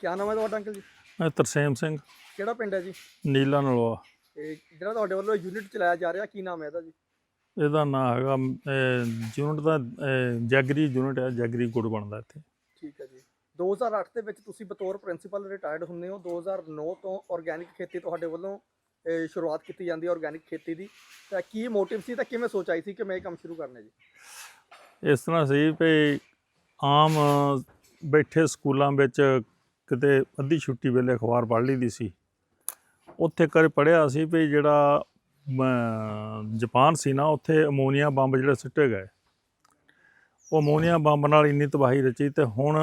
ਕੀ ਨਾਮ ਹੈ ਤੁਹਾਡਾ ਅੰਕਲ ਜੀ? ਮੈਂ ਤਰਸੇਮ ਸਿੰਘ। ਕਿਹੜਾ ਪਿੰਡ ਹੈ ਜੀ? ਨੀਲਾ ਨਲਵਾ ਇਹ ਜਿਹੜਾ ਤੁਹਾਡੇ ਵੱਲੋਂ ਯੂਨਿਟ ਚਲਾਇਆ ਜਾ ਰਿਹਾ ਕੀ ਨਾਮ ਹੈ ਇਹਦਾ ਜੀ? ਇਹਦਾ ਨਾਂ ਹੈਗਾ ਯੂਨਿਟ ਦਾ ਜੈਗਰੀ ਯੂਨਿਟ ਹੈ ਜੈਗਰੀ ਗੁੜ ਬਣਦਾ ਇੱਥੇ। ਠੀਕ ਹੈ ਜੀ। 2008 ਦੇ ਵਿੱਚ ਤੁਸੀਂ ਬਤੌਰ ਪ੍ਰਿੰਸੀਪਲ ਰਿਟਾਇਰਡ ਹੁੰਦੇ ਹੋ। 2009 ਤੋਂ ਆਰਗੈਨਿਕ ਖੇਤੀ ਤੁਹਾਡੇ ਵੱਲੋਂ ਸ਼ੁਰੂਆਤ ਕੀਤੀ ਜਾਂਦੀ ਹੈ ਆਰਗੈਨਿਕ ਖੇਤੀ ਦੀ। ਤਾਂ ਕੀ ਮੋਟਿਵ ਸੀ ਤਾਂ ਕਿਵੇਂ ਸੋਚ ਆਈ ਸੀ ਕਿ ਮੈਂ ਇਹ ਕੰਮ ਸ਼ੁਰੂ ਕਰਨਾ ਜੀ? ਇਸ ਤਰ੍ਹਾਂ ਸੀ ਵੀ ਆਮ ਬੈਠੇ ਸਕੂਲਾਂ ਵਿੱਚ ਕਿਤੇ ਅੱਧੀ ਛੁੱਟੀ ਵੇਲੇ ਅਖਬਾਰ ਪੜ੍ਹ ਲਈਦੀ ਸੀ। ਉੱਥੇ ਕਰ ਪੜ੍ਹਿਆ ਸੀ ਵੀ ਜਿਹੜਾ ਅਮ, ਜਾਪਾਨ ਸੀ ਨਾ ਉੱਥੇ ਅਮੋਨੀਆ ਬੰਬ ਜਿਹੜੇ ਸਿੱਟੇ ਗਏ। ਉਹ ਅਮੋਨੀਆ ਬੰਬ ਨਾਲ ਇੰਨੀ ਤਬਾਹੀ ਰਚੀ ਤੇ ਹੁਣ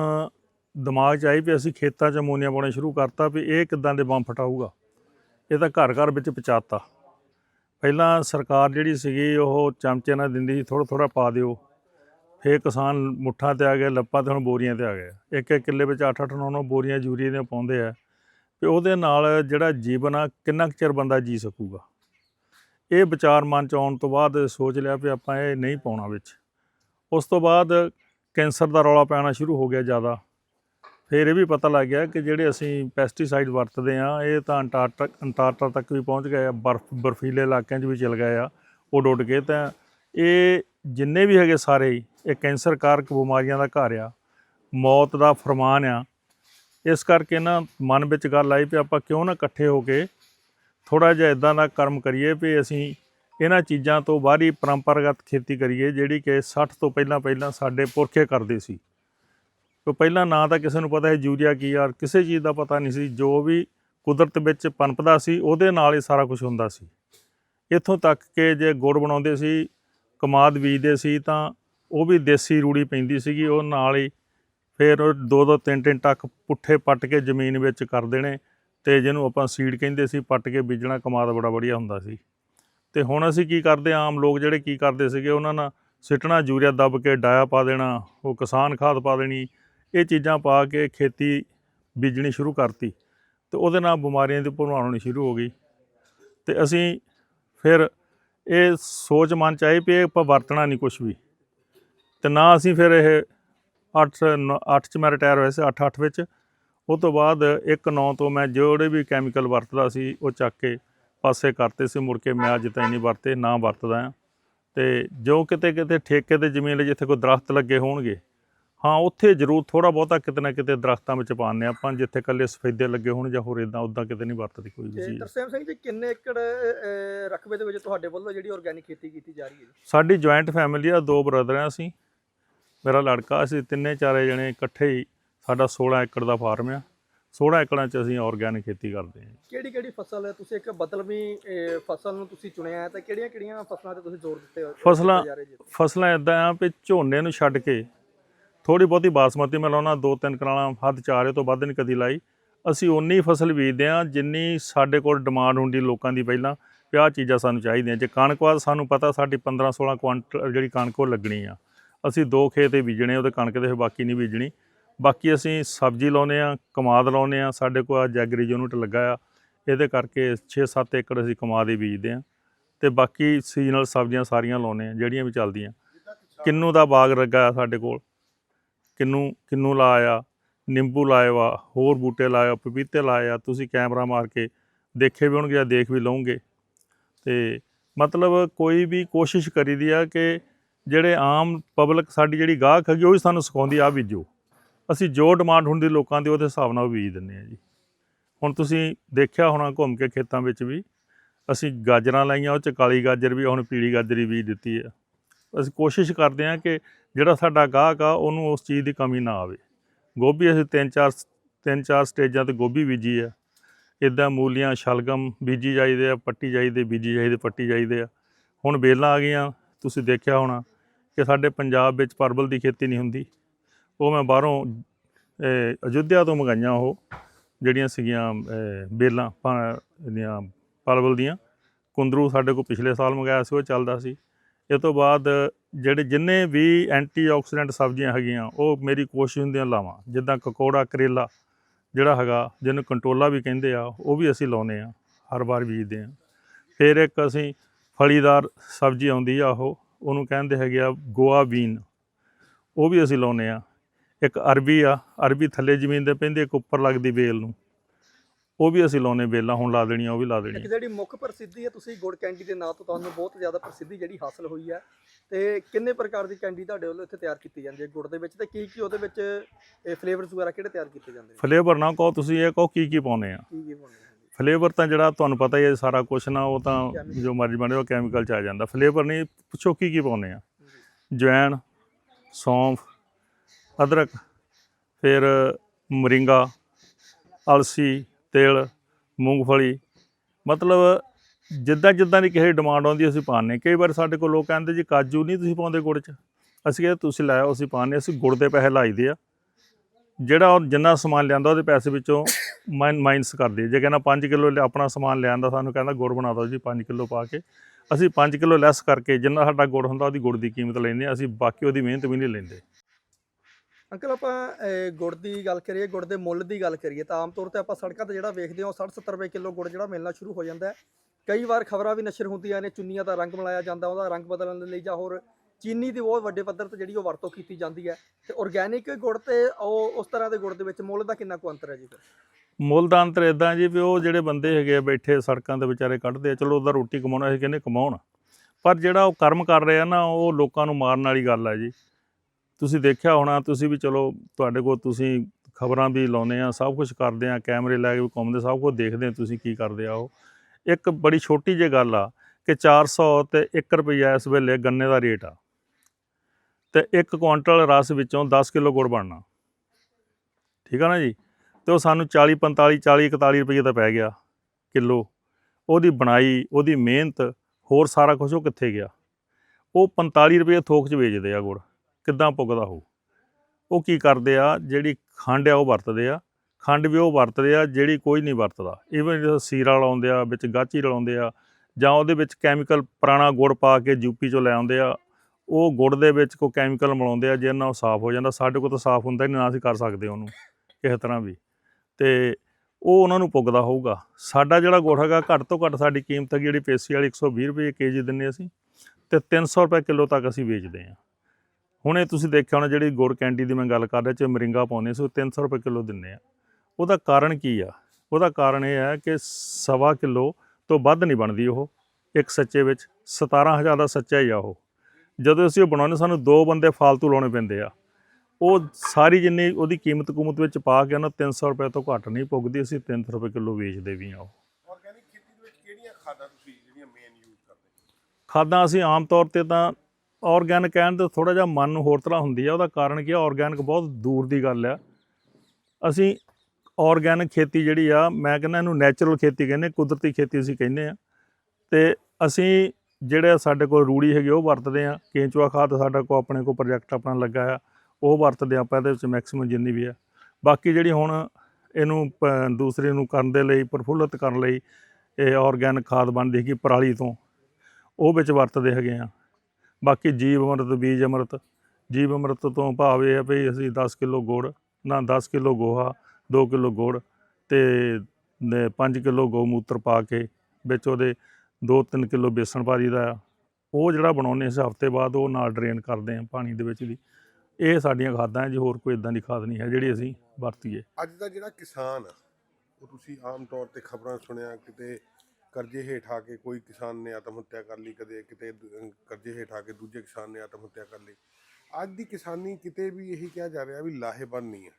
ਦਿਮਾਗ 'ਚ ਆਈ ਵੀ ਅਸੀਂ ਖੇਤਾਂ 'ਚ ਅਮੋਨੀਆ ਪਾਉਣਾ ਸ਼ੁਰੂ ਕਰਤਾ ਵੀ ਇਹ ਕਿੱਦਾਂ ਦੇ ਬੰਬ ਫਟਾਊਗਾ। ਇਹ ਤਾਂ ਘਰ ਘਰ ਵਿੱਚ ਪਹੁੰਚਾਤਾ। ਪਹਿਲਾਂ ਸਰਕਾਰ ਜਿਹੜੀ ਸੀਗੀ ਉਹ ਚਮਚੇ ਨਾਲ ਦਿੰਦੀ ਸੀ ਥੋੜਾ ਥੋੜਾ ਪਾ ਦਿਓ। ਫੇਰ ਕਿਸਾਨ ਮੁੱਠਾਂ ਤੇ ਆ ਗਏ ਲੱਪਾਂ ਤੇ ਹੁਣ ਬੋਰੀਆਂ ਤੇ ਆ ਗਿਆ। ਇੱਕ ਇੱਕ ਕਿੱਲੇ ਵਿੱਚ 8 8 9 9 ਬੋਰੀਆਂ ਯੂਰੀਏ ਦੀਆਂ ਪਾਉਂਦੇ ਆ। ਤੇ ਉਹਦੇ ਨਾਲ ਜਿਹੜਾ ਜੀਵਨ ਆ, ਕਿੰਨਾ ਕੁ ਚਿਰ ਬੰਦਾ ਜੀ ਸਕੂਗਾ? ਇਹ ਵਿਚਾਰ ਮਨ ਚ ਆਉਣ ਤੋਂ ਬਾਅਦ ਸੋਚ ਲਿਆ ਵੀ ਆਪਾਂ ਇਹ ਨਹੀਂ ਪਾਉਣਾ ਵਿੱਚ। ਉਸ ਤੋਂ ਬਾਅਦ ਕੈਂਸਰ ਦਾ ਰੌਲਾ ਪੈਣਾ ਸ਼ੁਰੂ ਹੋ ਗਿਆ ਜ਼ਿਆਦਾ। ਫਿਰ ਇਹ ਵੀ ਪਤਾ ਲੱਗ ਗਿਆ ਕਿ ਜਿਹੜੇ ਅਸੀਂ ਪੈਸਟੀਸਾਈਡ ਵਰਤਦੇ ਆ, ਇਹ ਤਾਂ ਅੰਟਾਰਕਟਿਕ ਅੰਟਾਰਕਟਿਕਾ ਤੱਕ ਵੀ ਪਹੁੰਚ ਗਏ ਆ, ਬਰਫ਼, ਬਰਫੀਲੇ ਇਲਾਕਿਆਂ 'ਚ ਵੀ ਚਲ ਗਏ ਆ, ਉਹ ਉੱਡ ਕੇ ਤਾਂ ਇਹ ਜਿੰਨੇ ਵੀ ਹੈਗੇ ਸਾਰੇ ਹੀ ਇਹ ਕੈਂਸਰ ਕਾਰਕ ਬਿਮਾਰੀਆਂ ਦਾ ਘਰ ਆ, ਮੌਤ ਦਾ ਫਰਮਾਨ ਆ। ਇਸ ਕਰਕੇ ਨਾ ਮਨ ਵਿੱਚ ਗੱਲ ਆਈ ਵੀ ਆਪਾਂ ਕਿਉਂ ਨਾ ਇਕੱਠੇ ਹੋ ਕੇ ਥੋੜਾ ਜਿਹਾ ਇਦਾਂ ਦਾ ਕਰਮ ਕਰੀਏ ਵੀ ਅਸੀਂ ਇਹਨਾਂ ਚੀਜ਼ਾਂ ਤੋਂ ਬਾਹਰੀ ਪਰੰਪਰਾਗਤ ਖੇਤੀ ਕਰੀਏ ਜਿਹੜੀ ਕਿ 60 ਤੋਂ ਪਹਿਲਾਂ ਪਹਿਲਾਂ ਸਾਡੇ ਪੁਰਖੇ ਕਰਦੇ ਸੀ। ਤੋਂ ਪਹਿਲਾਂ ਨਾ ਤਾਂ ਕਿਸੇ ਨੂੰ ਪਤਾ ਹੈ ਯੂਰੀਆ ਕੀ ਯਾਰ ਕਿਸੇ ਚੀਜ਼ ਦਾ ਪਤਾ ਨਹੀਂ ਸੀ, ਜੋ ਵੀ ਕੁਦਰਤ ਵਿੱਚ ਪਨਪਦਾ ਸੀ, ਉਹਦੇ ਨਾਲ ਹੀ ਸਾਰਾ ਕੁਝ ਹੁੰਦਾ ਸੀ। ਇੱਥੋਂ ਤੱਕ ਕਿ ਜੇ ਗੁੜ ਬਣਾਉਂਦੇ ਸੀ, ਕਮਾਦ ਬੀਜਦੇ ਸੀ ਤਾਂ ਉਹ ਵੀ ਦੇਸੀ ਰੂੜੀ ਪੈਂਦੀ ਸੀਗੀ ਉਹ ਨਾਲ ਹੀ ਫਿਰ ਦੋ ਦੋ ਤਿੰਨ ਤਿੰਨ ਟੱਕ ਪੁੱਠੇ ਪੱਟ ਕੇ ਜ਼ਮੀਨ ਵਿੱਚ ਕਰ ਦੇਣੇ ਤੇ ਜਿਹਨੂੰ ਆਪਾਂ ਸੀਡ ਕਹਿੰਦੇ ਸੀ ਪੱਟ ਕੇ ਬੀਜਣਾ ਕਮਾਦ ਬੜਾ ਵਧੀਆ ਹੁੰਦਾ ਸੀ। ਤੇ ਹੁਣ ਅਸੀਂ ਕੀ ਕਰਦੇ ਹਾਂ, ਆਮ ਲੋਕ ਜਿਹੜੇ ਕੀ ਕਰਦੇ ਸੀਗੇ ਉਹਨਾਂ ਨਾਲ ਸਿੱਟਣਾ ਯੂਰੀਆ ਦੱਬ ਕੇ ਡਾਇਆ ਪਾ ਦੇਣਾ ਉਹ ਕਿਸਾਨ ਖਾਦ ਪਾ ਦੇਣੀ ਇਹ ਚੀਜ਼ਾਂ ਪਾ ਕੇ ਖੇਤੀ ਬੀਜਣੀ ਸ਼ੁਰੂ ਕਰਤੀ। ਤੇ ਉਹਦੇ ਨਾਲ ਬਿਮਾਰੀਆਂ ਦੀ ਭਰਮਾਰ ਹੋਣੀ ਸ਼ੁਰੂ ਹੋ ਗਈ। ਤੇ ਅਸੀਂ ਫਿਰ ਇਹ ਸੋਚ ਮਨ ਚ ਆਈ ਵੀ ਇਹ ਆਪਾਂ ਵਰਤਣਾ ਨਹੀਂ ਕੁਝ ਵੀ। ਤੇ ਨਾ ਅਸੀਂ ਫਿਰ ਇਹ 8 8 ਚ ਮੈਂ ਰਿਟਾਇਰ ਹੋਇਆ ਸੀ 8 8 ਵਿੱਚ। ਉਹ ਤੋਂ ਬਾਅਦ 1 9 ਤੋਂ ਮੈਂ ਜਿਹੜੇ ਵੀ ਕੈਮੀਕਲ ਵਰਤਦਾ ਸੀ ਉਹ ਚੱਕ ਕੇ ਪਾਸੇ ਕਰਤੇ ਸੀ। ਮੁੜ ਕੇ ਮੈਂ ਅੱਜ ਤਾਈਂ ਨਹੀਂ ਵਰਤੇ ਨਾ ਵਰਤਦਾ ਆ ਤੇ ਜੋ ਕਿਤੇ ਕਿਤੇ ਠੇਕੇ ਤੇ ਜ਼ਮੀਨ ਲਈ ਜਿੱਥੇ ਕੋਈ ਦਰਖਤ ਲੱਗੇ ਹੋਣਗੇ ਹਾਂ ਉੱਥੇ ਜ਼ਰੂਰ ਥੋੜਾ ਬਹੁਤਾ ਕਿਤੇ ਨਾ ਕਿਤੇ ਦਰਖਤਾਂ ਵਿੱਚ ਪਾਉਂਦੇ ਆਪਾਂ ਜਿੱਥੇ ਕੱਲੇ ਸਫੈਦੇ ਲੱਗੇ ਹੋਣ ਜਾਂ ਹੋਰ ਇਦਾਂ ਉਦਾਂ ਕਿਤੇ ਨਹੀਂ ਵਰਤਦੀ ਕੋਈ ਵੀ ਤੇ ਚੀਜ਼। ਤਰਸੇਮ ਸਿੰਘ ਜੀ ਕਿੰਨੇ ਏਕੜ ਰਕਬੇ ਦੇ ਵਿੱਚ ਤੁਹਾਡੇ ਵੱਲੋਂ ਜਿਹੜੀ ਆਰਗੈਨਿਕ ਖੇਤੀ ਕੀਤੀ ਜਾ ਰਹੀ ਹੈ? ਜੀ ਸਾਡੀ ਜੁਆਇੰਟ ਫੈਮਿਲੀ ਆ ਦੋ ਬ੍ਰਦਰ ਆ ਅਸੀਂ। ਮੇਰਾ ਲੜਕਾ ਅਸੀਂ ਤਿੰਨੇ ਚਾਰੇ ਜਣੇ ਇਕੱਠੇ ਹੀ ਸਾਡਾ 16 ਏਕੜ ਦਾ ਫਾਰਮ ਆ। 16 ਏਕੜਾਂ 'ਚ ਅਸੀਂ ਆਰਗੈਨਿਕ ਖੇਤੀ ਕਰਦੇ ਹਾਂ। ਕਿਹੜੀ ਕਿਹੜੀ ਫਸਲ ਹੈ? ਤੁਸੀਂ ਇੱਕ ਬਦਲਵੀਂ ਫਸਲ ਨੂੰ ਤੁਸੀਂ ਚੁਣਿਆ ਹੈ ਤਾਂ ਕਿਹੜੀਆਂ ਕਿਹੜੀਆਂ ਫਸਲਾਂ ਤੇ ਤੁਸੀਂ ਜ਼ੋਰ ਦਿੱਤੇ ਹੋ? ਫਸਲਾਂ-? ਫਸਲਾਂ ਇਦਾਂ ਆ ਵੀ ਝੋਨੇ ਨੂੰ ਛੱਡ ਕੇ ਥੋੜੀ ਬਹੁਤੀ ਬਾਸਮਤੀ ਮੈਂ ਲਾਉਣਾ ਦੋ ਤਿੰਨ ਕਨਾਲਾਂ ਹੱਦ ਚਾਰੇ ਤੋਂ ਵੱਧ ਨਹੀਂ ਕਦੀ ਲਾਈ। ਅਸੀਂ ਉਨੀ ਫਸਲ ਬੀਜਦੇ ਆ ਜਿੰਨੀ ਸਾਡੇ ਕੋਲ ਡਿਮਾਂਡ ਹੁੰਦੀ ਲੋਕਾਂ ਦੀ ਪਹਿਲਾਂ ਵੀ ਆਹ ਚੀਜ਼ਾਂ ਸਾਨੂੰ ਚਾਹੀਦੀਆਂ। ਜੇ ਕਣਕ ਬਾਅਦ ਸਾਨੂੰ ਪਤਾ ਸਾਡੀ 15 16 ਕੁਆਂਟਲ ਜਿਹੜੀ ਕਣਕ ਉਹ ਲੱਗਣੀ ਆ। ਅਸੀਂ ਦੋ ਖੇਤ ਹੀ ਬੀਜਣੇ, ਉਹਦੇ ਕਣਕ ਦੇ ਬਾਕੀ ਨਹੀਂ ਬੀਜਣੀ। ਬਾਕੀ ਅਸੀਂ ਸਬਜ਼ੀ ਲਾਉਨੇ ਆ ਕਮਾਦ ਲਾਉਨੇ ਆ ਸਾਡੇ ਕੋਲ ਆ ਜੈਗਰੀ ਯੂਨਿਟ ਲੱਗਾ ਆ, ਇਹਦੇ ਕਰਕੇ 6-7 ਏਕੜ ਅਸੀਂ ਕਮਾਦ ਹੀ ਬੀਜਦੇ ਆ ਤੇ ਬਾਕੀ ਸੀਜ਼ਨਲ ਸਬਜ਼ੀਆਂ ਸਾਰੀਆਂ ਲਾਉਨੇ ਆ ਜਿਹੜੀਆਂ ਵੀ ਚੱਲਦੀਆਂ। ਕਿੰਨੂ ਦਾ ਬਾਗ ਲੱਗਾ ਆ ਸਾਡੇ ਕੋਲ? ਕਿੰਨੂ ਕਿੰਨੂ ਲਾਇਆ, ਨਿੰਬੂ ਲਾਇਆ ਵਾ, ਹੋਰ ਬੂਟੇ ਲਾਏ ਆ ਪਪੀਤੇ ਲਾਏ ਆ ਤੁਸੀਂ ਕੈਮਰਾ ਮਾਰ ਕੇ ਦੇਖੇ ਵੀ ਹੋਣਗੇ ਜਾਂ ਦੇਖ ਵੀ ਲਓਗੇ। ਤੇ ਮਤਲਬ ਕੋਈ ਵੀ ਕੋਸ਼ਿਸ਼ ਕਰੀਦੀ ਆ ਕਿ ਜਿਹੜੇ ਆਮ ਪਬਲਿਕ ਸਾਡੀ ਜਿਹੜੀ ਗਾਹਕ ਹੈਗੀ, ਉਹ ਵੀ ਸਾਨੂੰ ਸਿਖਾਉਂਦੀ ਆ ਬੀਜੋ। ਅਸੀਂ ਜੋ ਡਿਮਾਂਡ ਹੁੰਦੀ ਲੋਕਾਂ ਦੀ, ਉਹਦੇ ਹਿਸਾਬ ਨਾਲ ਉਹ ਬੀਜ ਦਿੰਦੇ ਆ ਜੀ। ਹੁਣ ਤੁਸੀਂ ਦੇਖਿਆ ਹੋਣਾ ਘੁੰਮ ਕੇ ਖੇਤਾਂ ਵਿੱਚ ਵੀ, ਅਸੀਂ ਗਾਜਰਾਂ ਲਾਈਆਂ, ਉਹ ਚ ਕਾਲੀ ਗਾਜਰ ਵੀ, ਹੁਣ ਪੀਲੀ ਗਾਜਰ ਹੀ ਬੀਜ ਦਿੱਤੀ ਆ। ਅਸੀਂ ਕੋਸ਼ਿਸ਼ ਕਰਦੇ ਹਾਂ ਕਿ ਜਿਹੜਾ ਸਾਡਾ ਗਾਹਕ ਆ, ਉਹਨੂੰ ਉਸ ਚੀਜ਼ ਦੀ ਕਮੀ ਨਾ ਆਵੇ। ਗੋਭੀ ਅਸੀਂ ਤਿੰਨ ਚਾਰ ਤਿੰਨ ਚਾਰ ਸਟੇਜਾਂ ਤੇ ਗੋਭੀ ਬੀਜੀ ਆ। ਇਦਾਂ ਮੂਲੀਆਂ, ਸ਼ਲਗਮ ਬੀਜੀ ਜਾਈਦੇ ਆ, ਪੱਟੀ ਜਾਈਦੇ, ਬੀਜੀ ਜਾਈਦੇ, ਪੱਟੀ ਜਾਈਦੇ ਆ। ਹੁਣ ਬੇਲਾਂ ਆ ਗਈਆਂ, ਤੁਸੀਂ ਦੇਖਿਆ ਹੋਣਾ ਕਿ ਸਾਡੇ ਪੰਜਾਬ ਵਿੱਚ ਪਰਬਲ ਦੀ ਖੇਤੀ ਨਹੀਂ ਹੁੰਦੀ। ਉਹ ਮੈਂ ਬਾਹਰੋਂ ਅਹ, ਅਯੁੱਧਿਆ ਤੋਂ ਮੰਗਾਈਆਂ ਉਹ ਜਿਹੜੀਆਂ ਸੀਗੀਆਂ ਅਹ, ਬੇਲਾਂ ਪਾ- ਇਹਦੀਆਂ ਪਰਬਲ ਦੀਆਂ। ਕੁੰਦਰੂ ਸਾਡੇ ਕੋਲ ਪਿਛਲੇ ਸਾਲ ਮੰਗਾਇਆ ਸੀ ਉਹ ਚੱਲਦਾ ਸੀ। ਇਹ ਤੋਂ ਬਾਅਦ ਜਿਹੜੇ ਜਿੰਨੇ ਵੀ ਐਂਟੀਆਕਸੀਡੈਂਟ ਸਬਜ਼ੀਆਂ ਹੈਗੀਆਂ ਉਹ ਮੇਰੀ ਕੋਸ਼ਿਸ਼ ਹੁੰਦੀਆਂ ਲਾਵਾਂ। ਜਿੱਦਾਂ ਕਕੌੜਾ ਕਰੇਲਾ ਜਿਹੜਾ ਹੈਗਾ ਜਿਹਨੂੰ ਕੰਟੋਲਾ ਵੀ ਕਹਿੰਦੇ ਆ ਉਹ ਵੀ ਅਸੀਂ ਲਾਉਨੇ ਆ ਹਰ ਵਾਰ ਬੀਜਦੇ ਆ। ਫਿਰ ਇੱਕ ਅਸੀਂ ਫਲੀਦਾਰ ਸਬਜ਼ੀ ਆਉਂਦੀ ਆ ਉਹ ਉਹਨੂੰ ਕਹਿੰਦੇ ਹੈਗੇ ਆ ਗੋਆ ਬੀਨ। ਉਹ ਵੀ ਅਸੀਂ ਲਾਉਨੇ ਆ ਇੱਕ ਅਰਬੀ ਆ ਅਰਬੀ ਥੱਲੇ ਜ਼ਮੀਨ ਦੇ ਪੈਂਦੀ ਇੱਕ ਉੱਪਰ ਲੱਗਦੀ ਵੇਲ ਨੂੰ। ਉਹ ਵੀ ਅਸੀਂ ਲਾਉਨੇ ਵੇਲਾਂ ਹੁਣ ਲਾ ਦੇਣੀਆਂ ਉਹ ਵੀ ਲਾ ਇੱਕ ਦੇਣੀਆਂ ਜਿਹੜੀ ਮੁੱਖ ਪ੍ਰਸਿੱਧੀ ਹੈ ਤੁਸੀਂ ਗੁੜ ਕੈਂਡੀ ਦੇ ਨਾਂ ਤੋਂ ਤੁਹਾਨੂੰ ਬਹੁਤ ਜ਼ਿਆਦਾ ਪ੍ਰਸਿੱਧੀ ਜਿਹੜੀ ਹਾਸਲ ਹੋਈ ਹੈ। ਤੇ ਕਿੰਨੇ ਪ੍ਰਕਾਰ ਦੀ ਕੈਂਡੀ ਤੁਹਾਡੇ ਵੱਲੋਂ ਇੱਥੇ ਤਿਆਰ ਕੀਤੀ ਜਾਂਦੀ ਹੈ ਗੁੜ ਦੇ ਵਿੱਚ? ਤੇ ਕੀ ਕੀ ਉਹਦੇ ਵਿੱਚ ਫਲੇਵਰਸ ਵਗੈਰਾ ਕਿਹੜੇ ਤਿਆਰ ਕੀਤੇ ਜਾਂਦੇ ਨੇ? ਫਲੇਵਰ ਨਾ ਕਹੋ ਤੁਸੀਂ ਇਹ ਕਹੋ ਕੀ ਕੀ ਪਾਉਨੇ ਆ। ਕੀ ਕੀ ਪਾਉਂਦੇ ਨੇ ਫਲੇਵਰ ਤਾਂ ਜਿਹੜਾ ਤੁਹਾਨੂੰ ਪਤਾ ਹੀ ਹੈ ਸਾਰਾ ਕੁਛ ਨਾ ਉਹ ਤਾਂ। ਜੋ ਮਰਜ਼ੀ ਬਣੇ ਉਹ ਕੈਮੀਕਲ ਚ ਆ ਜਾਂਦਾ। ਫਲੇਵਰ ਨਹੀਂ ਪੁੱਛੋ ਕੀ ਕੀ ਪਾਉਨੇ ਆ। ਜਵੈਣ ਸੌਂਫ ਅਦਰਕ ਫਿਰ ਮਰਿੰਗਾ ਅਲਸੀ ਤਿਲ ਮੂੰਗਫਲੀ। ਮਤਲਬ ਜਿੱਦਾਂ ਜਿੱਦਾਂ ਦੀ ਕਿਸੇ ਡਿਮਾਂਡ ਆਉਂਦੀ ਅਸੀਂ ਪਾਉਂਦੇ ਕਈ ਵਾਰ ਸਾਡੇ ਕੋਲ ਲੋਕ ਕਹਿੰਦੇ ਜੀ ਕਾਜੂ ਨਹੀਂ ਤੁਸੀਂ ਪਾਉਂਦੇ ਗੁੜ 'ਚ? ਅਸੀਂ ਕਹਿੰਦੇ ਤੁਸੀਂ ਲਾਇਆ ਅਸੀਂ ਪਾਉਂਦੇ ਅਸੀਂ ਗੁੜ ਦੇ ਪੈਸੇ ਲਾਈਦੇ ਆ। ਜਿਹੜਾ ਉਹ ਜਿੰਨਾ ਸਮਾਨ ਲਿਆਂਦਾ ਉਹਦੇ ਪੈਸੇ ਵਿੱਚੋਂ ਮਾਈਨ ਮਾਈਨਸ ਕਰਦੇ ਜੇ ਕਹਿੰਦਾ 5 ਕਿਲੋ ਆਪਣਾ ਸਮਾਨ ਲਿਆਂਦਾ ਸਾਨੂੰ ਕਹਿੰਦਾ ਗੁੜ ਬਣਾ ਦਿਓ ਜੀ 5 ਕਿਲੋ ਪਾ ਕੇ। ਅਸੀਂ 5 ਕਿਲੋ ਲੈਸ ਕਰਕੇ ਜਿੰਨਾ ਸਾਡਾ ਗੁੜ ਹੁੰਦਾ, ਉਹਦੀ ਗੁੜ ਦੀ ਕੀਮਤ ਲੈਂਦੇ ਹਾਂ। ਅਸੀਂ ਬਾਕੀ ਉਹਦੀ ਮਿਹਨਤ ਵੀ ਨਹੀਂ ਲੈਂਦੇ। ਅੰਕਲ, ਆਪਾਂ ਗੁੜ ਦੀ ਗੱਲ ਕਰੀਏ, ਗੁੜ ਦੇ ਮੁੱਲ ਦੀ ਗੱਲ ਕਰੀਏ, ਤਾਂ ਆਮ ਤੌਰ ਤੇ ਆਪਾਂ ਸੜਕਾਂ ਤੇ ਜਿਹੜਾ ਵੇਖਦੇ ਹਾਂ 60 70 ਰੁਪਏ ਕਿਲੋ ਗੁੜ ਜਿਹੜਾ ਮਿਲਣਾ ਸ਼ੁਰੂ ਹੋ ਜਾਂਦਾ ਹੈ। ਕਈ ਵਾਰ ਖਬਰਾਂ ਵੀ ਨਸ਼ਰ ਹੁੰਦੀਆਂ ਨੇ, ਚੁੰਨੀਆਂ ਦਾ ਰੰਗ ਮਿਲਾਇਆ ਜਾਂਦਾ, ਉਹਦਾ ਰੰਗ ਬਦਲਣ ਦੇ ਲਈ ਜਾਂ ਹੋਰ ਚੀਨੀ ਦੀ ਬਹੁਤ ਵੱਡੇ ਪੱਧਰ ਤੇ ਜਿਹੜੀ ਉਹ ਵਰਤੋਂ ਕੀਤੀ ਜਾਂਦੀ ਹੈ। ਤੇ ਆਰਗੇਨਿਕ ਗੁੜ ਤੇ ਉਹ, ਉਸ ਤਰ੍ਹਾਂ ਦੇ ਗੁੜ ਦੇ ਵਿੱਚ ਮੁੱਲ ਦਾ ਕਿੰਨਾ ਕੁ ਅੰਤਰ ਹੈ ਜੀ ਫਿਰ? ਮੁੱਲ ਦਾ ਅੰਤਰ ਇਦਾਂ ਜੀ ਵੀ ਉਹ ਜਿਹੜੇ ਬੰਦੇ ਹੈਗੇ ਆ ਬੈਠੇ ਸੜਕਾਂ ਦੇ ਵਿਚਾਰੇ ਕੱਢਦੇ ਆ, ਚਲੋ ਉਹਦਾ ਰੋਟੀ ਕਮਾਉਣਾ, ਅਸੀਂ ਕਹਿੰਦੇ ਕਮਾਉਣ। ਪਰ ਜਿਹੜਾ ਉਹ ਕਰਮ ਕਰ ਰਿਹਾ ਨਾ, ਉਹ ਲੋਕਾਂ ਨੂੰ ਮਾਰਨ ਵਾਲੀ ਗੱਲ ਹੈ ਜੀ। ਤੁਸੀਂ ਦੇਖਿਆ ਹੋਣਾ, ਤੁਸੀਂ ਵੀ ਚਲੋ ਤੁਹਾਡੇ ਕੋਲ ਤੁਸੀਂ ਖਬਰਾਂ ਵੀ ਲਾਉਂਦੇ ਆ, ਸਭ ਕੁਝ ਕਰਦੇ ਆ, ਕੈਮਰੇ ਲੈ ਕੇ ਵੀ ਘੁੰਮਦੇ, ਸਭ ਕੁਝ ਦੇਖਦੇ ਆ ਤੁਸੀਂ ਕੀ ਕਰਦੇ ਆ ਉਹ। ਇੱਕ ਬੜੀ ਛੋਟੀ ਜਿਹੀ ਗੱਲ ਆ ਕਿ 400 ਤੇ 1 ਰੁਪਈਆ ਇਸ ਵੇਲੇ ਗੰਨੇ ਦਾ ਰੇਟ ਆ। ਤੇ 1 ਕੁਆਂਟਲ ਰਸ ਵਿੱਚੋਂ 10 ਕਿਲੋ ਗੁੜ ਬਣਨਾ। ਠੀਕ ਆ ਨਾ ਜੀ? ਤੇ ਉਹ ਸਾਨੂੰ 40 45 40 41 ਰੁਪਏ ਦਾ ਪੈ ਗਿਆ ਕਿਲੋ। ਉਹਦੀ ਬਣਾਈ, ਉਹਦੀ ਮਿਹਨਤ, ਹੋਰ ਸਾਰਾ ਕੁਝ ਉਹ ਕਿੱਥੇ ਗਿਆ? ਉਹ 45 ਰੁਪਏ ਥੋਕ 'ਚ ਵੇਚਦੇ ਆ ਗੁੜ, ਕਿੱਦਾਂ ਪੁੱਗਦਾ ਹੋ ਉਹ ਕੀ ਕਰਦੇ ਆ, ਜਿਹੜੀ ਖੰਡ ਆ ਉਹ ਵਰਤਦੇ ਆ, ਖੰਡ ਵੀ ਉਹ ਵਰਤਦੇ ਆ ਜਿਹੜੀ ਕੋਈ ਨਹੀਂ ਵਰਤਦਾ। ਇਵਨ ਸੀਰਾ ਲਾਉਂਦੇ ਆ, ਵਿੱਚ ਗਾਚੀ ਲਾਉਂਦੇ ਆ, ਜਾਂ ਉਹਦੇ ਵਿੱਚ ਕੈਮੀਕਲ ਪੁਰਾਣਾ ਗੁੜ ਪਾ ਕੇ ਯੂਪੀ ਚੋਂ ਲੈ ਆਉਂਦੇ ਆ, ਉਹ ਗੁੜ ਦੇ ਵਿੱਚ ਕੋਈ ਕੈਮੀਕਲ ਮਿਲਾਉਂਦੇ ਆ ਜਿਹਦੇ ਨਾਲ ਉਹ ਸਾਫ਼ ਹੋ ਜਾਂਦਾ, ਸਾਡੇ ਕੋਲ ਤਾਂ ਸਾਫ਼ ਹੁੰਦਾ ਹੀ ਨਹੀਂ, ਨਾ ਅਸੀਂ ਕਰ ਸਕਦੇ ਉਹਨੂੰ, ਕਿਸੇ ਤਰ੍ਹਾਂ ਵੀ। ਤੇ ਉਹ ਉਹਨਾਂ ਨੂੰ ਪੁੱਗਦਾ ਹੋਊਗਾ। ਸਾਡਾ ਜਿਹੜਾ ਗੁੜ ਹੈਗਾ, ਘੱਟ ਤੋਂ ਘੱਟ ਸਾਡੀ ਕੀਮਤ ਹੈਗੀ ਜਿਹੜੀ ਪੇਸੀ ਵਾਲੀ 120 ਰੁਪਏ ਕੇਜੀ ਦਿੰਨੇ ਅਸੀਂ ਤੇ 300 ਰੁਪਏ ਕਿਲੋ ਤੱਕ ਅਸੀਂ ਵੇਚਦੇ ਹਾਂ। ਹੁਣੇ ਤੁਸੀਂ ਦੇਖਿਆ ਹੋਣਾ ਜਿਹੜੀ ਗੁੜ ਕੈਂਡੀ ਦੀ ਮੈਂ ਗੱਲ ਕਰ ਰਿਹਾ, ਚ ਮਰਿੰਗਾ ਪਾਉਂਦੇ ਸੀ, ਉਹ 300 ਰੁਪਏ ਕਿਲੋ ਦਿੰਨੇ ਆ। ਉਹਦਾ ਕਾਰਨ ਕੀ ਆ? ਉਹਦਾ ਕਾਰਨ ਇਹ ਹੈ ਕਿ ਸਵਾ ਕਿਲੋ ਤੋਂ ਵੱਧ ਨਹੀਂ ਬਣਦੀ ਉਹ, ਇੱਕ ਸੱਚੇ ਵਿੱਚ। 17000 ਦਾ ਸੱਚਾ ਹੀ ਆ ਉਹ। ਜਦੋਂ ਅਸੀਂ ਉਹ ਬਣਾਉਂਦੇ, ਸਾਨੂੰ ਦੋ ਬੰਦੇ ਫਾਲਤੂ ਲਾਉਣੇ ਪੈਂਦੇ ਆ। ਉਹ ਸਾਰੀ ਜਿੰਨੀ ਉਹਦੀ ਕੀਮਤ ਕੁਮਤ ਵਿੱਚ ਪਾ ਕੇ ਉਹਨਾਂ 300 ਰੁਪਏ ਤੋਂ ਘੱਟ ਨਹੀਂ ਪੁੱਗਦੀ ਅਸੀਂ 300 ਰੁਪਏ ਕਿਲੋ ਵੇਚਦੇ ਵੀ ਆ ਉਹ। ਆਰਗੈਨਿਕ ਖੇਤੀ ਦੇ ਵਿੱਚ ਕਿਹੜੀਆਂ ਖਾਦਾਂ ਤੁਸੀਂ ਜਿਹੜੀਆਂ ਮੇਨ ਯੂਜ਼ ਕਰਦੇ ਖਾਦਾਂ ਅਸੀਂ ਆਮ ਤੌਰ ਤੇ ਤਾਂ ਆਰਗੈਨਿਕ ਕਹਿਣ ਤੇ ਥੋੜਾ ਜਿਹਾ ਮਨ ਨੂੰ ਹੋਰ ਤਰ੍ਹਾਂ ਹੁੰਦੀ ਆ ਉਹਦਾ ਕਾਰਨ ਕੀ ਆ? ਆਰਗੈਨਿਕ ਬਹੁਤ ਦੂਰ ਦੀ ਗੱਲ ਆ। ਅਸੀਂ ਆਰਗੈਨਿਕ ਖੇਤੀ ਜਿਹੜੀ ਆ ਮੈਂ ਕਹਿੰਦਾ ਇਹਨੂੰ ਨੈਚੁਰਲ ਖੇਤੀ ਕਹਿੰਦੇ ਕੁਦਰਤੀ ਖੇਤੀ ਅਸੀਂ ਕਹਿੰਦੇ ਆ। ਤੇ ਅਸੀਂ ਜਿਹੜੇ ਸਾਡੇ ਕੋਲ ਰੂੜੀ ਹੈਗੀ ਉਹ ਵਰਤਦੇ ਆ। ਕੇਂਚੂਆ ਖਾਦ ਸਾਡਾ ਕੋ ਆਪਣੇ ਕੋ ਪ੍ਰੋਜੈਕਟ ਆਪਣਾ ਲੱਗਾ ਆ। ਉਹ ਵਰਤਦੇ ਆਪਾਂ ਇਹਦੇ ਵਿੱਚ ਮੈਕਸਿਮਮ ਜਿੰਨੀ ਵੀ ਹੈ। ਬਾਕੀ ਜਿਹੜੀ ਹੁਣ ਇਹਨੂੰ ਪ- ਦੂਸਰੇ ਨੂੰ ਕਰਨ ਦੇ ਲਈ ਪ੍ਰਫੁੱਲਤ ਕਰਨ ਲਈ ਇਹ ਆਰਗੈਨਿਕ ਖਾਦ ਬਣਦੀ ਹੈਗੀ ਪਰਾਲੀ ਤੋਂ, ਉਹ ਵਿੱਚ ਵਰਤਦੇ ਹੈਗੇ ਆ ਬਾਕੀ ਜੀਵ ਅੰਮ੍ਰਿਤ, ਬੀਜ ਅੰਮ੍ਰਿਤ, ਜੀਵ ਅੰਮ੍ਰਿਤ ਤੋਂ ਭਾਵ ਇਹ ਹੈ ਵੀ ਅਸੀਂ 10 ਕਿਲੋ ਗੁੜ, ਨਾ 10 ਕਿਲੋ ਗੋਹਾ 2 ਕਿਲੋ ਗੁੜ ਤੇ 5 ਕਿਲੋ ਗਊਮੂਤਰ ਪਾ ਕੇ ਵਿੱਚ ਉਹਦੇ 2-3 ਕਿਲੋ ਬੇਸਣ ਪਾ ਦਾ ਉਹ ਜਿਹੜਾ ਬਣਾਉਂਦੇ ਅਸੀਂ ਹਫ਼ਤੇ ਬਾਅਦ ਉਹ ਨਾਲ ਡਰੇਨ ਕਰਦੇ ਆ ਪਾਣੀ ਦੇ ਵਿੱਚ ਦੀ ਇਹ ਸਾਡੀਆਂ ਖਾਦਾਂ ਹੈ ਜੀ ਹੋਰ ਕੋਈ ਇਦਾਂ ਦੀ ਖਾਦ ਨਹੀਂ ਹੈ ਜਿਹੜੀ ਅਸੀਂ ਵਰਤੀਏ। ਅੱਜ ਦਾ ਜਿਹੜਾ ਕਿਸਾਨ ਆ ਉਹ ਤੁਸੀਂ ਆਮ ਤੌਰ ਤੇ ਖਬਰਾਂ ਸੁਣਿਆ ਕਿਤੇ ਕਰਜ਼ੇ ਹੇਠ ਆ ਕੇ ਕੋਈ ਕਿਸਾਨ ਨੇ ਆਤਮ ਹੱਤਿਆ ਕਰ ਲਈ ਕਦੇ ਕਿਤੇ ਕਰਜ਼ੇ ਹੇਠ ਆ ਕੇ ਦੂਜੇ ਕਿਸਾਨ ਨੇ ਆਤਮ ਹੱਤਿਆ ਕਰ ਲਈ। ਅੱਜ ਦੀ ਕਿਸਾਨੀ ਕਿਤੇ ਵੀ ਇਹੀ ਕਿਹਾ ਜਾ ਰਿਹਾ ਵੀ ਲਾਹੇਵੰਦ ਨਹੀਂ ਹੈ।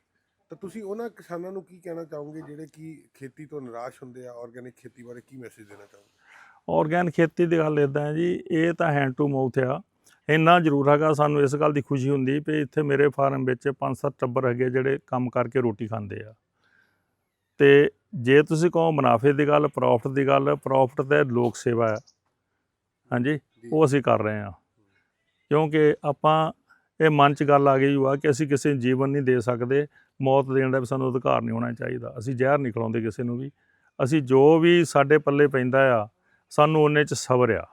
ਤਾਂ ਤੁਸੀਂ ਉਹਨਾਂ ਕਿਸਾਨਾਂ ਨੂੰ ਕੀ ਕਹਿਣਾ ਚਾਹੋਗੇ ਜਿਹੜੇ ਕਿ ਖੇਤੀ ਤੋਂ ਨਿਰਾਸ਼ ਹੁੰਦੇ ਆ ਆਰਗੈਨਿਕ ਖੇਤੀ ਬਾਰੇ ਕੀ ਮੈਸੇਜ ਦੇਣਾ ਚਾਹੋਗੇ? ਆਰਗੈਨਿਕ ਖੇਤੀ ਦੀ ਗੱਲ ਇਦਾਂ ਹੈ ਜੀ ਇਹ ਤਾਂ ਹੈਂਡ ਟੂ ਮਾਊਥ ਆ। ਇੰਨਾ ਜ਼ਰੂਰ ਹੈਗਾ ਸਾਨੂੰ ਇਸ ਗੱਲ ਦੀ ਖੁਸ਼ੀ ਹੁੰਦੀ ਵੀ ਇੱਥੇ ਮੇਰੇ ਫਾਰਮ ਵਿੱਚ ਪੰਜ ਸੱਤ ਟੱਬਰ ਹੈਗੇ ਜਿਹੜੇ ਕੰਮ ਕਰਕੇ ਰੋਟੀ ਖਾਂਦੇ ਆ। ਤੇ ਜੇ ਤੁਸੀਂ ਕਹੋ ਮੁਨਾਫੇ ਦੀ ਗੱਲ ਪ੍ਰੋਫਿਟ ਦੀ ਗੱਲ ਪ੍ਰੋਫਿਟ ਤੇ ਲੋਕ ਸੇਵਾ ਆ। ਹਾਂਜੀ ਉਹ ਅਸੀਂ ਕਰ ਰਹੇ ਆ। ਕਿਉਂਕਿ ਆਪਾਂ ਇਹ ਮਨ 'ਚ ਗੱਲ ਆ ਗਈ ਹੋਆ ਕਿ ਅਸੀਂ ਕਿਸੇ ਨੂੰ ਜੀਵਨ ਨਹੀਂ ਦੇ ਸਕਦੇ ਮੌਤ ਦੇਣ ਦਾ ਵੀ ਸਾਨੂੰ ਅਧਿਕਾਰ ਨਹੀਂ ਹੋਣਾ ਚਾਹੀਦਾ। ਅਸੀਂ ਜ਼ਹਿਰ ਨਹੀਂ ਖਿਲਾਉਂਦੇ ਕਿਸੇ ਨੂੰ ਵੀ। ਅਸੀਂ ਜੋ ਵੀ ਸਾਡੇ ਪੱਲੇ ਪੈਂਦਾ ਆ ਸਾਨੂੰ ਉਹਨੇ 'ਚ ਸਬਰ ਆ।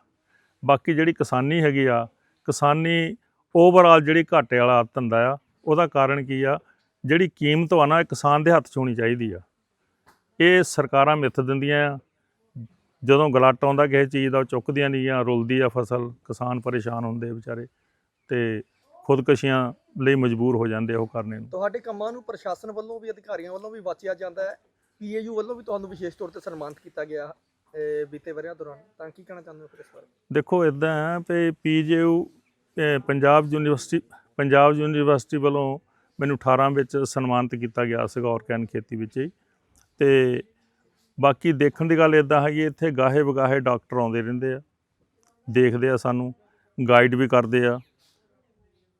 ਬਾਕੀ ਜਿਹੜੀ ਕਿਸਾਨੀ ਹੈਗੀ ਆ ਕਿਸਾਨੀ ਓਵਰਆਲ ਜਿਹੜੀ ਘਾਟੇ ਵਾਲਾ ਧੰਦਾ ਆ, ਉਹਦਾ ਕਾਰਨ ਕੀ ਆ? ਜਿਹੜੀ ਕੀਮਤ ਆ ਨਾ ਕਿਸਾਨ ਦੇ ਹੱਥ 'ਚ ਹੋਣੀ ਚਾਹੀਦੀ ਆ। ਇਹ ਸਰਕਾਰਾਂ ਮਿੱਥ ਦਿੰਦੀਆਂ ਆ। ਜਦੋਂ ਗਲਟ ਆਉਂਦਾ ਕਿਸੇ ਚੀਜ਼ ਦਾ, ਉਹ ਚੁੱਕਦੀਆਂ ਨਹੀਂ ਆ, ਰੁਲਦੀ ਆ ਫਸਲ, ਕਿਸਾਨ ਪਰੇਸ਼ਾਨ ਹੁੰਦੇ ਵਿਚਾਰੇ ਤੇ ਖੁਦਕਸ਼ੀਆਂ ਲਈ ਮਜਬੂਰ ਹੋ ਜਾਂਦੇ ਉਹ ਕਰਨੇ ਨੂੰ। ਤੁਹਾਡੇ ਕੰਮਾਂ ਨੂੰ ਪ੍ਰਸ਼ਾਸਨ ਵੱਲੋਂ ਵੀ, ਅਧਿਕਾਰੀਆਂ ਵੱਲੋਂ ਵੀ ਵਾਚਿਆ ਜਾਂਦਾ ਹੈ। ਪੀਏਯੂ ਵੱਲੋਂ ਵੀ ਤੁਹਾਨੂੰ ਵਿਸ਼ੇਸ਼ ਤੌਰ ਤੇ ਸਨਮਾਨਿਤ ਕੀਤਾ ਗਿਆ। ਅਹ, ਬੀਤੇ ਵਰਿਆਂ ਦੌਰਾਨ ਤਾਂ ਕੀ ਕਹਿਣਾ ਚਾਹੁੰਦੇ ਹੋ ਫਿਰ ਇਸ ਬਾਰੇ? ਦੇਖੋ ਇਦਾਂ ਹੈ ਵੀ PGU Punjab university Punjab university ਵੱਲੋਂ ਮੈਨੂੰ 18 ਵਿੱਚ ਸਨਮਾਨਿਤ ਕੀਤਾ ਗਿਆ ਸੀਗਾ ਆਰਗੈਨਿਕ ਖੇਤੀ ਵਿੱਚ ਹੀ। ਤੇ ਬਾਕੀ ਦੇਖਣ ਦੀ ਗੱਲ ਇਦਾਂ ਹੈਗੀ ਇੱਥੇ ਗਾਹੇ ਬਗਾਹੇ ਡਾਕਟਰ ਆਉਂਦੇ ਰਹਿੰਦੇ ਆ ਦੇਖਦੇ ਆ ਸਾਨੂੰ ਗਾਈਡ ਵੀ ਕਰਦੇ ਆ।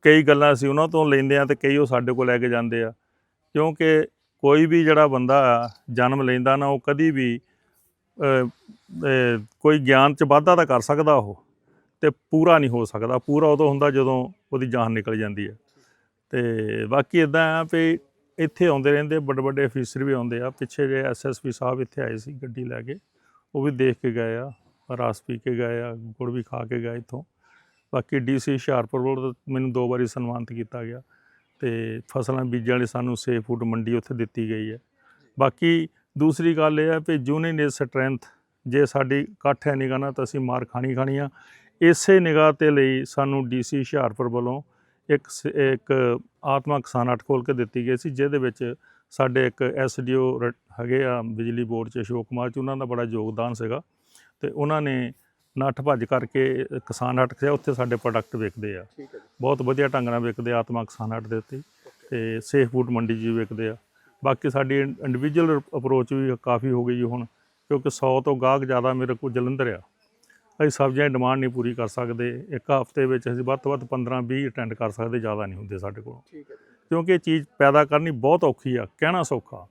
ਕਈ ਗੱਲਾਂ ਅਸੀਂ ਉਹਨਾਂ ਤੋਂ ਲੈਂਦੇ ਆ ਤੇ ਕਈ ਉਹ ਸਾਡੇ ਕੋਲ ਲੈ ਕੇ ਜਾਂਦੇ ਆ ਕਿਉਂਕਿ ਕੋਈ ਵੀ ਜਿਹੜਾ ਬੰਦਾ ਆ, ਜਨਮ ਲੈਂਦਾ ਨਾ ਉਹ ਕਦੀ ਵੀ ਕੋਈ ਗਿਆਨ ਚ ਵਾਧਾ ਤਾਂ ਕਰ ਸਕਦਾ ਉਹ ਤੇ ਪੂਰਾ ਨਹੀਂ ਹੋ ਸਕਦਾ। ਪੂਰਾ ਉਦੋਂ ਹੁੰਦਾ ਜਦੋਂ ਉਹਦੀ ਜਾਨ ਨਿਕਲ ਜਾਂਦੀ ਹੈ। ਤੇ ਬਾਕੀ ਇਦਾਂ ਆ ਵੀ ਇੱਥੇ ਆਉਂਦੇ ਰਹਿੰਦੇ, ਵੱਡੇ ਵੱਡੇ ਅਫੀਸਰ ਵੀ ਆਉਂਦੇ ਆ। ਪਿੱਛੇ ਜੇ ਐਸਐਸਪੀ ਸਾਹਿਬ ਇੱਥੇ ਆਏ ਸੀ ਗੱਡੀ ਲੈ ਕੇ। ਉਹ ਵੀ ਦੇਖ ਕੇ ਗਏ ਆ, ਰਸ ਪੀ ਕੇ ਗਏ ਆ, ਗੁੜ ਵੀ ਖਾ ਕੇ ਗਏ ਇੱਥੋਂ। ਬਾਕੀ ਡੀਸੀ ਹੁਸ਼ਿਆਰਪੁਰ ਵੱਲੋਂ ਤਾਂ ਮੈਨੂੰ ਦੋ ਵਾਰੀ ਸਨਮਾਨਿਤ ਕੀਤਾ ਗਿਆ। ਤੇ ਫਸਲਾਂ ਬੀਜਣ ਲਈ ਸਾਨੂੰ ਸੇਫ ਫੂਡ ਮੰਡੀ ਉੱਥੇ ਦਿੱਤੀ ਗਈ ਹੈ। ਬਾਕੀ ਦੂਸਰੀ ਗੱਲ ਇਹ ਹੈ ਕਿ ਯੂਨੀਅਨ ਇਜ਼ ਸਟਰੈਂਥ ਜੇ ਸਾਡੀ ਇਕੱਠ ਹੈ ਨਿਗਾਹ ਨਾਲ ਤਾਂ ਅਸੀਂ ਮਾਰ ਖਾਣੀ ਖਾਣੀ ਆ। ਇਸੇ ਨਿਗਾਹ ਤੇ ਲਈ ਸਾਨੂੰ ਡੀਸੀ ਹੁਸ਼ਿਆਰਪੁਰ ਵੱਲੋਂ ਇੱਕ ਇੱਕ ਆਤਮਾ ਕਿਸਾਨ ਹੱਟ ਖੋਲ ਕੇ ਦਿੱਤੀ ਗਈ ਸੀ ਜਿਹਦੇ ਵਿੱਚ ਸਾਡੇ ਇੱਕ ਐਸਡੀਓ ਹੈਗੇ ਆ ਬਿਜਲੀ ਬੋਰਡ ਚ ਅਸ਼ੋਕ ਕੁਮਾਰ ਚ ਉਹਨਾਂ ਦਾ ਬੜਾ ਯੋਗਦਾਨ ਸੀਗਾ। ਤੇ ਉਹਨਾਂ ਨੇ ਨੱਠ ਭੱਜ ਕਰਕੇ ਕਿਸਾਨ ਹੱਟ ਤੇ ਉੱਥੇ ਸਾਡੇ ਪ੍ਰੋਡਕਟ ਵਿਕਦੇ ਆ। ਜੀ। ਬਹੁਤ ਵਧੀਆ ਢੰਗ ਨਾਲ ਵਿਕਦੇ ਆਤਮਾ ਕਿਸਾਨ ਹੱਟ ਦੇ ਉੱਤੇ। ਤੇ ਸੇਫ ਫੂਡ ਮੰਡੀ ਵੀ ਵਿਕਦੇ ਆ। ਬਾਕੀ ਸਾਡੀ ਇੰਡੀਵਿਜੂਅਲ ਅਪਰੋਚ ਵੀ ਕਾਫੀ ਹੋ ਗਈ ਜੀ ਹੁਣ ਕਿਉਂਕਿ 100 ਤੋਂ ਗਾਹਕ ਜ਼ਿਆਦਾ ਮੇਰੇ ਕੋਲ ਜਲੰਧਰ ਆ। ਅਸੀਂ ਸਬਜ਼ੀਆਂ ਦੀ ਡਿਮਾਂਡ ਨਹੀਂ ਪੂਰੀ ਕਰ ਸਕਦੇ ਇੱਕ ਹਫ਼ਤੇ ਵਿੱਚ ਅਸੀਂ ਵੱਧ ਤੋਂ ਵੱਧ 15 20 ਅਟੈਂਡ ਕਰ ਸਕਦੇ ਜ਼ਿਆਦਾ ਨਹੀਂ ਹੁੰਦੇ ਸਾਡੇ ਕੋਲ। ਠੀਕ ਹੈ ਜੀ। ਕਿਉਂਕਿ ਇਹ ਚੀਜ਼ ਪੈਦਾ ਕਰਨੀ ਬਹੁਤ ਔਖੀ ਆ ਕਹਿਣਾ ਸੌਖਾ।